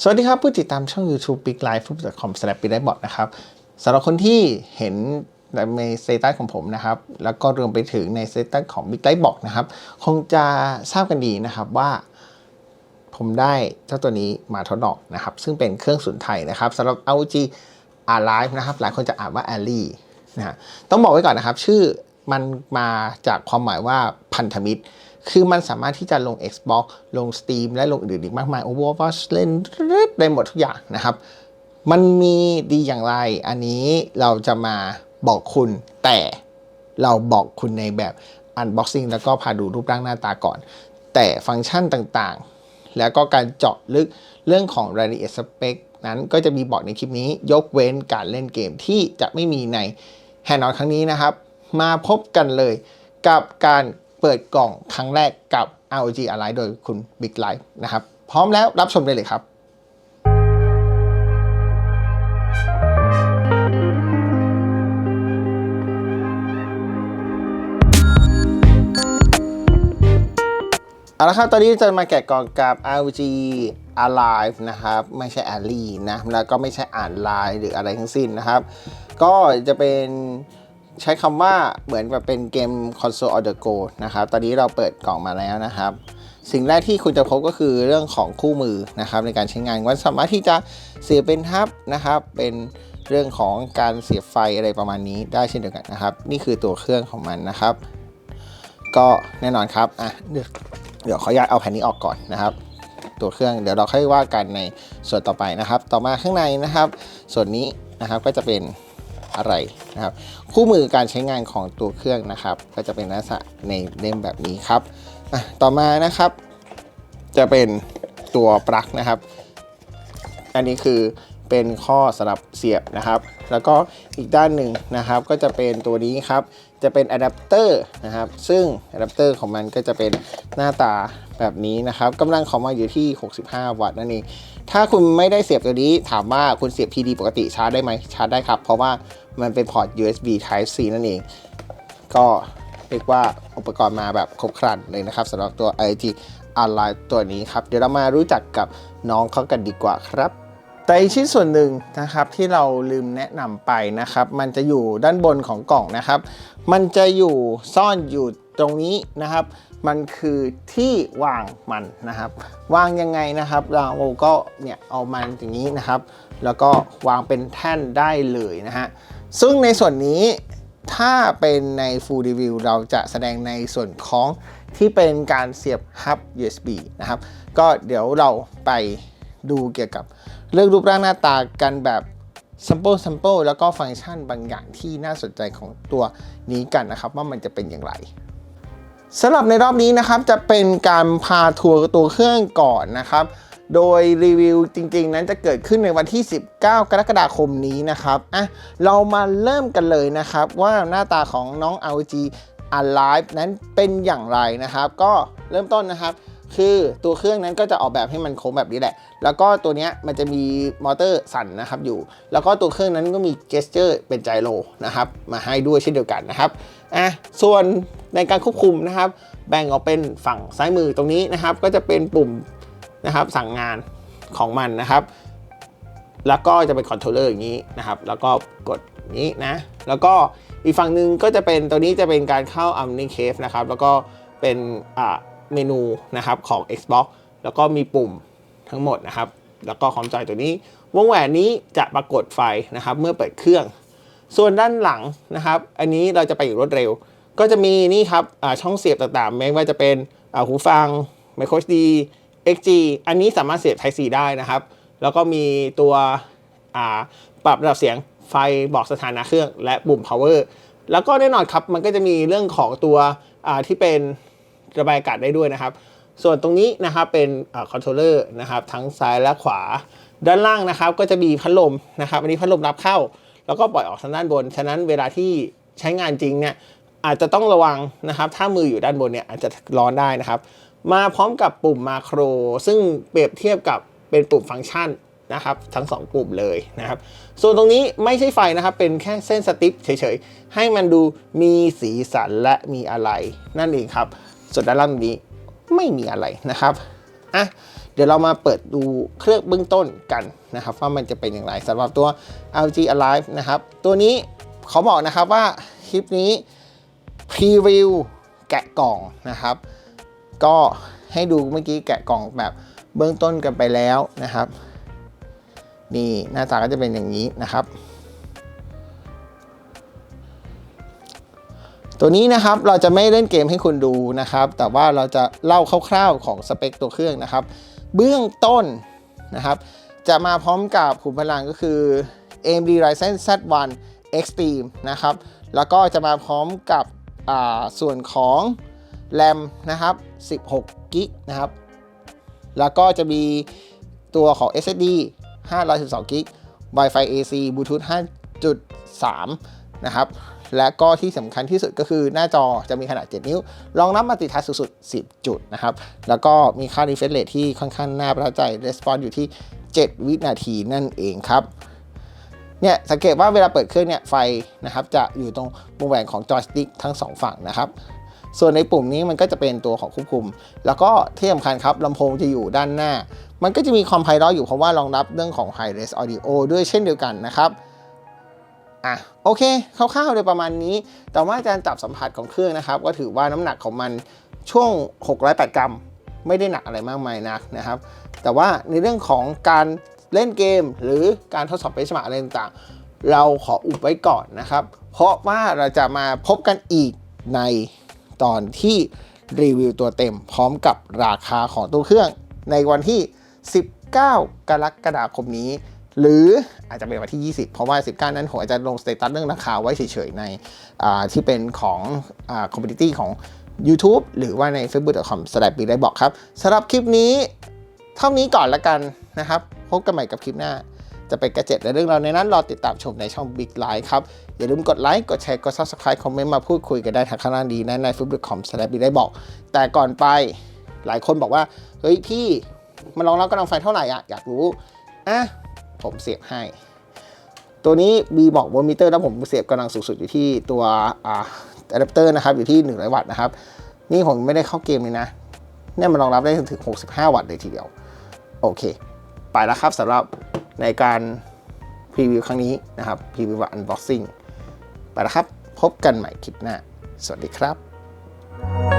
สวัสดีครับ ผู้ติดตามช่อง YouTube Big Life ผู้ประกอบ s l a p ปีได้บอทนะครับสำหรับคนที่เห็นในสเตตัสของผมนะครับ แล้วก็รวมไปถึงในสเตตัสของ Big Life บอกนะครับ คงจะทราบกันดีนะครับว่า ผมได้เจ้าตัวนี้มาทดลองนะครับ ซึ่งเป็นเครื่องสุนไทยนะครับสำหรับ LG Alive นะครับ หลายคนจะอ่านว่า Ali นะฮะต้องบอกไว้ก่อนนะครับ ชื่อมันมาจากความหมายว่าพันธมิตร คือมันสามารถที่จะลง Xbox ลง Steam และลงอื่นๆอีกมากมาย Overwatch เล่นได้หมดทุกอย่างนะครับ มันมีดีอย่างไร อันนี้เราจะมาบอกคุณ แต่เราบอกคุณในแบบ Unboxing แล้วก็พาดูรูปร่างหน้าตาก่อน แต่ฟังก์ชันต่างๆ แล้วก็การเจาะลึกเรื่องของรายละเอียดสเปคนั้นก็จะมีบอกในคลิปนี้ ยกเว้นการเล่นเกมที่จะไม่มีในแฮนด์ n ครั้งนี้นะครับ มาพบกันเลยกับการ เปิดกล่องครั้งแรกกับ ROG Ally โดยคุณ Big Life นะครับ พร้อมแล้วรับชมได้เลยครับเอาละครับ ตอนนี้จะมาแกะกล่องกับ ROG Alive นะครับ ไม่ใช่ Ally นะ แล้วก็ไม่ใช่อ่านไลน์หรืออะไรทั้งสิ้นนะครับ ก็จะเป็น ใช้คำว่าเหมือนแบบเป็นเกม console on the go นะครับ ตอนนี้เราเปิดกล่องมาแล้วนะครับ สิ่งแรกที่คุณจะพบก็คือเรื่องของคู่มือนะครับในการใช้งานว่าสามารถที่จะเสียบเป็นฮับนะครับ เป็นเรื่องของการเสียบไฟอะไรประมาณนี้ได้เช่นเดียวกันนะครับ นี่คือตัวเครื่องของมันนะครับ ก็แน่นอนครับอะเดี๋ยวเดี๋ยวขออนุญาตเอาแผ่นนี้ออกก่อนนะครับตัวเครื่องเดี๋ยวเราค่อยว่ากันในส่วนต่อไปนะครับ ต่อมาข้างในนะครับ ส่วนนี้นะครับก็จะเป็น อะไรนะครับคู่มือการใช้งานของตัวเครื่องนะครับ ก็จะเป็นลักษณะในเล่มแบบนี้ครับต่อมานะครับ จะเป็นตัวปลั๊กนะครับ อันนี้คือ เป็นข้อสำหรับเสียบนะครับ แล้วก็อีกด้านหนึ่งนะครับ ก็จะเป็นตัวนี้ครับ จะเป็นอะแดปเตอร์นะครับ ซึ่งอะแดปเตอร์ของมันก็จะเป็นหน้าตาแบบนี้นะครับกำลังของมันอยู่ที่ 65 วัตต์นั่นเอง ถ้าคุณไม่ได้เสียบตัวนี้ถามว่าคุณเสียบ PD ปกติชาร์จได้ไหมชาร์จได้ครับ เพราะว่ามันเป็นพอร์ต USB Type C นั่นเอง ก็เรียกว่าอุปกรณ์มาแบบครบครันเลยนะครับสำหรับตัว IoT Alive ตัวนี้ครับ เดี๋ยวเรามารู้จักกับน้องเขากันดีกว่าครับ แต่อีกชิ้นส่วนหนึ่งนะครับที่เราลืมแนะนำไปนะครับ มันจะอยู่ด้านบนของกล่องนะครับ มันจะอยู่ซ่อนอยู่ตรงนี้นะครับ มันคือที่วางมันนะครับ วางยังไงนะครับ เราก็เนี่ยเอามันอย่างนี้นะครับ แล้วก็วางเป็นแท่นได้เลยนะฮะซึ่งในส่วนนี้ถ้าเป็นใน Full Review เราจะแสดงในส่วนของที่เป็นการเสียบฮับ USB นะครับ ก็เดี๋ยวเราไปดูเกี่ยวกับ เรื่องรูปร่างหน้าตากันแบบ sample sample แล้วก็ฟังก์ชันบางอย่างที่น่าสนใจของตัวนี้กันนะครับ ว่ามันจะเป็นอย่างไรสำหรับในรอบนี้นะครับจะเป็นการพาทัวร์ตัวเครื่องก่อนนะครับ โดยรีวิวจริงๆ นั้นจะเกิดขึ้นในวันที่ 19 กรกฎาคมนี้นะครับอะเรามาเริ่มกันเลยนะครับ ว่าหน้าตาของน้อง LG Alive นั้นเป็นอย่างไรนะครับ ก็เริ่มต้นนะครับ คือตัวเครื่องนั้นก็จะออกแบบให้มันโค้งแบบนี้แหละ แล้วก็ตัวเนี้ยมันจะมีมอเตอร์สั่นนะครับอยู่ แล้วก็ตัวเครื่องนั้นก็มีเจสเจอร์เป็นไจโรนะครับมาให้ด้วยเช่นเดียวกันนะครับอะส่วนในการควบคุมนะครับ แบ่งออกเป็นฝั่งซ้ายมือตรงนี้นะครับ ก็จะเป็นปุ่มนะครับสั่งงานของมันนะครับ แล้วก็จะเป็นคอนโทรลเลอร์อย่างนี้นะครับ แล้วก็กดนี้นะ แล้วก็อีกฝั่งหนึ่งก็จะเป็นตัวนี้จะเป็นการเข้า o m n i c a v e นะครับ แล้วก็เป็นอ่า เมนูนะครับของ Xbox แล้วก็มีปุ่มทั้งหมดนะครับ แล้วก็คอมจอยตัวนี้ วงแหวนนี้จะปรากฏไฟนะครับเมื่อเปิดเครื่อง ส่วนด้านหลังนะครับ อันนี้เราจะไปอยู่รวดเร็ว ก็จะมีนี่ครับช่องเสียบต่างๆ ไม่ว่าจะเป็นหูฟัง Micro SD XG อันนี้สามารถเสียบ Type C ได้นะครับ แล้วก็มีตัวปรับระดับเสียงไฟบอกสถานะเครื่องและปุ่ม power แล้วก็แน่นอนครับ มันก็จะมีเรื่องของตัวที่เป็น ระบายอากาศได้ด้วยนะครับ ส่วนตรงนี้นะครับเป็นคอนโทรลเลอร์นะครับทั้งซ้ายและขวา ด้านล่างนะครับก็จะมีพัดลมนะครับ อันนี้พัดลมรับเข้า แล้วก็ปล่อยออกทางด้านบน ฉะนั้นเวลาที่ใช้งานจริงเนี่ยอาจจะต้องระวังนะครับ ถ้ามืออยู่ด้านบนเนี่ยอาจจะร้อนได้นะครับ มาพร้อมกับปุ่มมาโคร ซึ่งเปรียบเทียบกับเป็นปุ่มฟังก์ชันนะครับทั้ง 2 ปุ่มเลยนะครับ ส่วนตรงนี้ไม่ใช่ไฟนะครับ เป็นแค่เส้นสติ๊ปเฉยๆ ให้มันดูมีสีสันและมีอะไรนั่นเองครับ ส่วนด้านล่างนี้ไม่มีอะไรนะครับอะเดี๋ยวเรามาเปิดดูเครื่องเบื้องต้นกันนะครับว่ามันจะเป็นอย่างไรสำหรับตัว LG Alive นะครับ ตัวนี้เขาบอกนะครับว่าคลิปนี้พรีวิวแกะกล่องนะครับ ก็ให้ดูเมื่อกี้แกะกล่องแบบเบื้องต้นกันไปแล้วนะครับ นี่หน้าตาก็จะเป็นอย่างนี้นะครับ ตัวนี้นะครับเราจะไม่เล่นเกมให้คุณดูนะครับ แต่ว่าเราจะเล่าคร่าวๆของสเปคตัวเครื่องนะครับ เบื้องต้นนะครับ จะมาพร้อมกับขุมพลังก็คือ AMD Ryzen Z1 Extreme นะครับ แล้วก็จะมาพร้อมกับส่วนของ RAM นะครับ16กิกนะครับ แล้วก็จะมีตัวของ SSD 512กิก Wi-Fi AC Bluetooth 5.3 นะครับ และก็ที่สำคัญที่สุดก็คือหน้าจอจะมีขนาด 7 นิ้ว รองรับมัลติทัชสุดๆ10 จุดนะครับ แล้วก็มีค่า refresh rate ที่ค่อนข้างน่าประทับใจ response อยู่ที่ 7 วินาทีนั่นเองครับเนี่ยสังเกตว่าเวลาเปิดเครื่องเนี่ยไฟนะครับจะอยู่ตรงวงแหวนของจอยสติ๊กทั้งสองฝั่งนะครับ ส่วนในปุ่มนี้มันก็จะเป็นตัวของควบคุม แล้วก็ที่สำคัญครับลำโพงจะอยู่ด้านหน้า มันก็จะมีความไพเราะอยู่เพราะว่ารองรับเรื่องของ High Res Audio ด้วยเช่นเดียวกันนะครับ อะโอเคคร่าวๆโดยประมาณนี้ แต่ว่าการจับสัมผัสของเครื่องนะครับ ก็ถือว่าน้ำหนักของมันช่วง 608 กรัม ไม่ได้หนักอะไรมากมายนักนะครับ แต่ว่าในเรื่องของการเล่นเกม หรือการทดสอบเบสมาอะไรต่างๆ เราขออุบไว้ก่อนนะครับ เพราะว่าเราจะมาพบกันอีกในตอนที่รีวิวตัวเต็ม พร้อมกับราคาของตัวเครื่อง ในวันที่ 19 กรกฎาคมนี้ หรืออาจจะเป็นวันที่ 20 เพราะว่า 19 นั้นผมอาจจะลงสเตตัสเรื่องราคาไว้เฉยๆ ในที่เป็นของคอมมูนิตี้ของ YouTube หรือว่าใน facebook.com s l a s h ปีได้บอกครับสำหรับคลิปนี้เท่านี้ก่อนละกันนะครับ พบกันใหม่กับคลิปหน้า จะเป็นกระเจ็ดและเรื่องราวในนั้น รอติดตามชมในช่อง Big l i ครับ อย่าลืมกดไลค์ กดแชร์ กด Subscribe คอมเมนต์มาพูดคุยกันได้ทางข้างล่างดีในใน facebook.com s l a s h ปีได้บอก แต่ก่อนไปหลายคนบอกว่าเฮ้ยพี่มันรองรับกำลังไฟเท่าไหร่อะอยากรู้อะ ผมเสียบให้ ตัวนี้บีบอกวอลมิเตอร์แล้วผมเสียบกำลังสูงสุดอยู่ที่ตัวอ่าอะแดปเตอร์นะครับอยู่ที่ 100 วัตต์นะครับ นี่ผมไม่ได้เข้าเกมเลยนะเนี่ยมันรองรับได้ถึง 65 วัตต์เลยทีเดียว โอเค ไปแล้วครับสำหรับในการพรีวิวครั้งนี้นะครับพรีวิวอันบ็อกซิ่งไปแล้วครับ พบกันใหม่คลิปหน้า สวัสดีครับ